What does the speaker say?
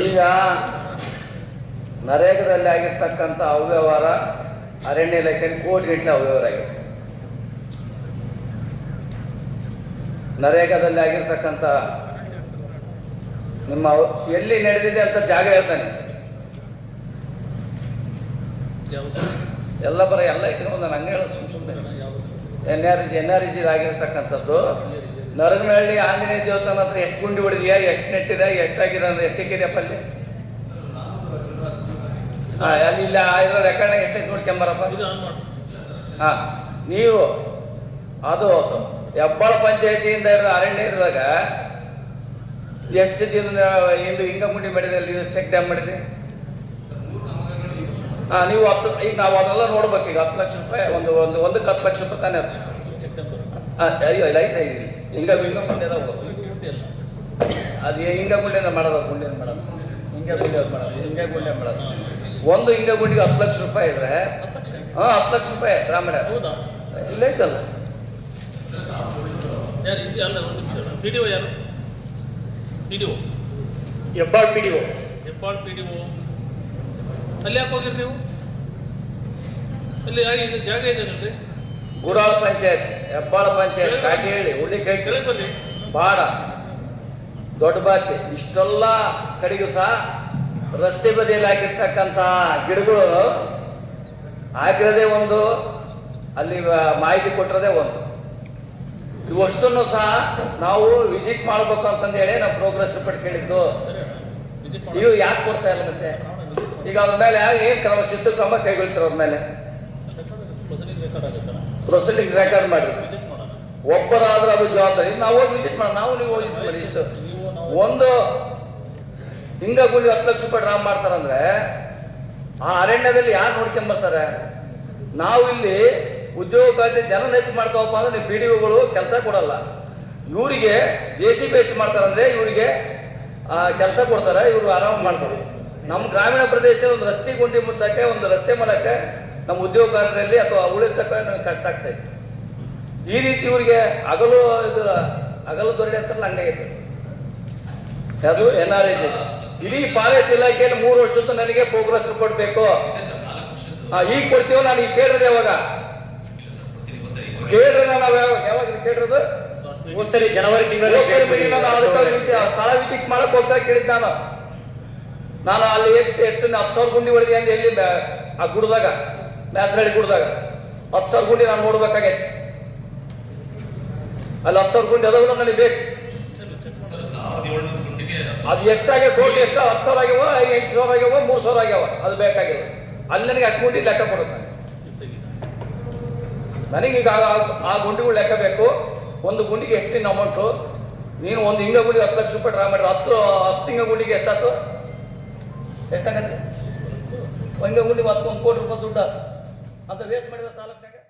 ಈಗ ನರೇಗಾದಲ್ಲಿ ಆಗಿರ್ತಕ್ಕಂಥ ಅವ್ಯವಹಾರ ಅರಣ್ಯ ಇಲಾಖೆಯಲ್ಲಿ ಕೋಟಿಗಟ್ಟಲೆ ಅವ್ಯವಹಾರ ಆಗಿರುತ್ತೆ ನರೇಗದಲ್ಲಿ ಆಗಿರ್ತಕ್ಕಂಥ ನಿಮ್ಮ ಎಲ್ಲಿ ನಡೆದಿದೆ ಅಂತ ಜಾಗ ಹೇಳ್ತಾನೆ. ಎಲ್ಲ ಬರ ಎಲ್ಲ ಇಟ್ಕೊಂಡು ನಾನು ಹಂಗೆ ಹೇಳೋದು ಸುಮ್ ಸುಮ್ಮನೆ N R G N R G ಆಗಿರ್ತಕ್ಕಂಥದ್ದು ನರಗನಹಳ್ಳಿ ಆಂಜನೇಯ ದೇವಸ್ಥಾನ ಹತ್ರ ಎಷ್ಟು ಗುಂಡಿ ಹೊಡೆದಿಯಾ? ಎಷ್ಟು ನೆಟ್ಟಿದ ಎಷ್ಟಾಗಿರ ಎಷ್ಟಕ್ಕಿದೆಯಪ್ಪ ಅಲ್ಲಿ ಹಾಂ ಅಲ್ಲಿ ಇಲ್ಲ ಇದ್ರ ರೆಕಾರ್ಡ್ ಎಷ್ಟೈತೆ ನೋಡ್ಕೊಂಬರಪ್ಪ? ಹಾ ನೀವು ಅದು ಹೆಬ್ಬಾಳ ಪಂಚಾಯತಿಯಿಂದ ಇರೋ ಅರಣ್ಯ ಇರುವಾಗ ಎಷ್ಟು ದಿನ ಇಂದು ಹಿಂಗ ಗುಂಡಿ ಮಾಡಿದ್ರೆ ಅಲ್ಲಿ? ಚೆಕ್ ಡ್ಯಾಮ್ ಮಾಡಿದ್ರಿ? ಹಾ ನೀವು ಹತ್ತು ಈಗ ನಾವು ಅದೆಲ್ಲ ನೋಡ್ಬೇಕು ಈಗ ಹತ್ತು ಲಕ್ಷ ರೂಪಾಯಿ ಒಂದು ಒಂದು ಒಂದಕ್ಕೆ ಹತ್ತು ಲಕ್ಷ ರೂಪಾಯಿ ತಾನೇ ಅಯ್ಯೋ ಇಲ್ಲ ಐತೆ ಹಿಂಗ ಹಿಂಗ ಅದಾವು ಅದು ಹಿಂಗ ಗುಂಡಿನ ಮಾಡೋದು ಗುಂಡಿನ ಮಾಡೋದು. ಹಿಂಗ ಗುಂಡಿ ಮಾಡೋದು ಹಿಂಗ ಗುಂಡಿ ಮಾಡೋದು. ಒಂದು ಹಿಂಗ ಗುಂಡಿಗೆ ಹತ್ತು ಲಕ್ಷ ರೂಪಾಯಿ ಇದ್ರೆ ಹಾ ಹತ್ತು ಲಕ್ಷ ರೂಪಾಯಿ ಗ್ರಾಮೀಣ ಹೌದಾ? ಇಲ್ಲ ಐತಲ್ಲ. P D P D O Hebbal P D O Hebbal P D O ಅಲ್ಲಿ ಯಾಕೆ ಹೋಗಿರಿ ನೀವು? ಅಲ್ಲಿ ಜಾಗ ಇದೆ ಗುರಾಳ ಪಂಚಾಯತ್ ಹೆಬ್ಬಾಳ ಪಂಚಾಯತ್ ಕಾಗೇಳಿ ಹುಳ್ಳಿಕೈ ಕೆಲಸಲ್ಲಿ ಬಾಡ ದೊಡ್ಡ ಬಾತಿ ಇಷ್ಟೆಲ್ಲ ಕಡೆಗೂ ಸಹ ರಸ್ತೆ ಬದಿಯಲ್ಲಿ ಆಗಿರ್ತಕ್ಕಂತಹ ಗಿಡಗಳು ಆಗಿರೋದೇ ಒಂದು ಅಲ್ಲಿ ಮಾಹಿತಿ ಕೊಟ್ಟಿರೋದೇ ಒಂದು. ಇವಷ್ಟನ್ನು ಸಹ ನಾವು ವಿಸಿಟ್ ಮಾಡ್ಬೇಕು ಅಂತಂದೇಳಿ ನಾವು ಪ್ರೋಗ್ರೆಸ್ ರಿಪೋರ್ಟ್ ಕೇಳಿದ್ದು. ನೀವು ಇವು ಯಾಕೆ ಕೊಡ್ತಾ ಇಲ್ಲ ಮತ್ತೆ? ಈಗ ಅವ್ರ ಮೇಲೆ ಏನ್ ಕ್ರಮ ಶಿಸ್ತು ಕ್ರಮ ಕೈಗೊಳ್ತಾರೆ ಅವ್ರ ಮೇಲೆ? ಪ್ರೊಸೀಡಿಂಗ್ ರೆಕಾರ್ಡ್ ಮಾಡಿ. ಒಬ್ಬರಾದ್ರೆ ಅದು ಜವಾಬ್ದಾರಿ. ನಾವು ಹೋಗಿ ವಿಸಿಟ್ ಮಾಡೋಣ. ನಾವು ನೀವು ಹೋಗಿ ಒಂದು ಹಿಂಗ ಗುಂಡಿ ಹತ್ತು ಲಕ್ಷ ರೂಪಾಯಿ ಡ್ರಾ ಮಾಡ್ತಾರಂದ್ರೆ ಆ ಅರಣ್ಯದಲ್ಲಿ ಯಾರು ನೋಡ್ಕೊಂಡ್ ಬರ್ತಾರೆ ನಾವು ಇಲ್ಲಿ ಉದ್ಯೋಗ ಖಾತೆ ಜನ ಹೆಚ್ಚು ಮಾಡ್ತಾವಪ್ಪ ಅಂದ್ರೆ ನೀವು ಪಿ ಡಿ ಒಗಳು ಕೆಲಸ ಕೊಡಲ್ಲ. ಇವರಿಗೆ ಜೆ ಸಿ ಬಿ ಹೆಚ್ಚು ಮಾಡ್ತಾರಂದ್ರೆ ಇವರಿಗೆ ಕೆಲಸ ಕೊಡ್ತಾರೆ. ಇವರು ಆರಾಮ ಮಾಡ್ತಾರೆ. ನಮ್ಮ ಗ್ರಾಮೀಣ ಪ್ರದೇಶ ಒಂದು ರಸ್ತೆ ಗುಂಡಿ ಮುಚ್ಚಕ್ಕೆ ಒಂದು ರಸ್ತೆ ಮಾಡಕ್ಕೆ ನಮ್ಮ ಉದ್ಯೋಗ ಖಾತ್ರಿಯಲ್ಲಿ ಅಥವಾ ಉಳಿತಕ್ಕ ನಮಗೆ ಕಷ್ಟ ಆಗ್ತಾ ಇತ್ತು. ಈ ರೀತಿ ಇವರಿಗೆ ಹಗಲು ಇದು ಹಗಲು ದೊರೆ ಅಂತಾರಲ್ಲ ಹಂಗಾಗೈತೆ ಅದು ಎನ್ ಆರ್ ಐ ಇಡೀ ಫಾರೆಸ್ಟ್ ಇಲಾಖೆಯಲ್ಲಿ ಮೂರು ವರ್ಷದ್ದು ನನಗೆ ಪ್ರೋಗ್ರೆಸ್ ರಿಪೋರ್ಟ್ ಬೇಕು. ಈಗ ಕೊಡ್ತೀವೋ ನಾನು ಈಗ ಕೇಳಿದೆ ಯಾವಾಗ? ಕೇಳಿದ್ರೆ ನಾನು ಯಾವಾಗ ಯಾವಾಗ ಕೇಳಿರೋದು? ಸರಿ ಜನವರಿ ತಿಂಗಳಲ್ಲಿ ಹೋಗ್ತಾರೆ ಬಿಡಿ, ನಾನು ಅದಕ್ಕೆ ವಿಚಿ- ಸ್ಥಳ ವಿಚಿಟ್ ಮಾಡಕ್ ಹೋಗ್ತಾ ಕೇಳಿದ್ ನಾನು. ನಾನು ಅಲ್ಲಿ ಎಷ್ಟು ಎಷ್ಟು ಹತ್ತು ಸಾವಿರ ಗುಂಡಿ ಹೊಡೆದಿ ಅಂತ ಎಲ್ಲಿ ಆ ಗುಡ್ದಾಗ? ಮ್ಯಾಸರಳ್ಳಿ ಕುಡ್ದಾಗ ಹತ್ತು ಸಾವಿರ ಗುಂಡಿ ನಾನು ನೋಡ್ಬೇಕಾಗೈತೆ. ಅಲ್ಲಿ ಹತ್ತು ಸಾವಿರ ಗುಂಡಿ ಅದಾವ ನನಗೆ ಬೇಕು. ಅದು ಎಷ್ಟಾಗ ಕೋಟಿ ಎಷ್ಟ ಹತ್ತು ಸಾವಿರ ಆಗ್ಯಾವ, ಎಂಟು ಸಾವಿರ ಆಗ್ಯಾವ, ಮೂರು ಸಾವಿರ ಆಗ್ಯಾವ, ಅದು ಬೇಕಾಗಿಲ್ಲ ಅಲ್ಲಿ ನನಗೆ ಹತ್ತು ಗುಂಡಿ ಲೆಕ್ಕ ಕೊಡುತ್ತೆ. ನನಗೆ ಈಗ ಆ- ಗುಂಡಿಗಳು ಲೆಕ್ಕ ಬೇಕು. ಒಂದು ಗುಂಡಿಗೆ ಎಷ್ಟಿನ ಅಮೌಂಟು ನೀನು ಒಂದು ಹಿಂಗ ಗುಂಡಿಗೆ ಹತ್ತು ಲಕ್ಷ ರೂಪಾಯಿ ಡ್ರಾ ಮಾಡಿದ್ರೆ ಹತ್ತು ಹತ್ತು ಹಿಂಗ ಗುಂಡಿಗೆ ಎಷ್ಟಾಯ್ತು? ಎಷ್ಟಾಗತ್ತೆ? ಒಂದು ಗುಂಡಿಗೆ ಹತ್ತು ಒಂದು ಕೋಟಿ ರೂಪಾಯಿ ದುಡ್ಡು. ಅಂತ ವೇಸ್ಟ್ ಮಾಡಿದ ತಾಲೂಕ್ನಾಗ?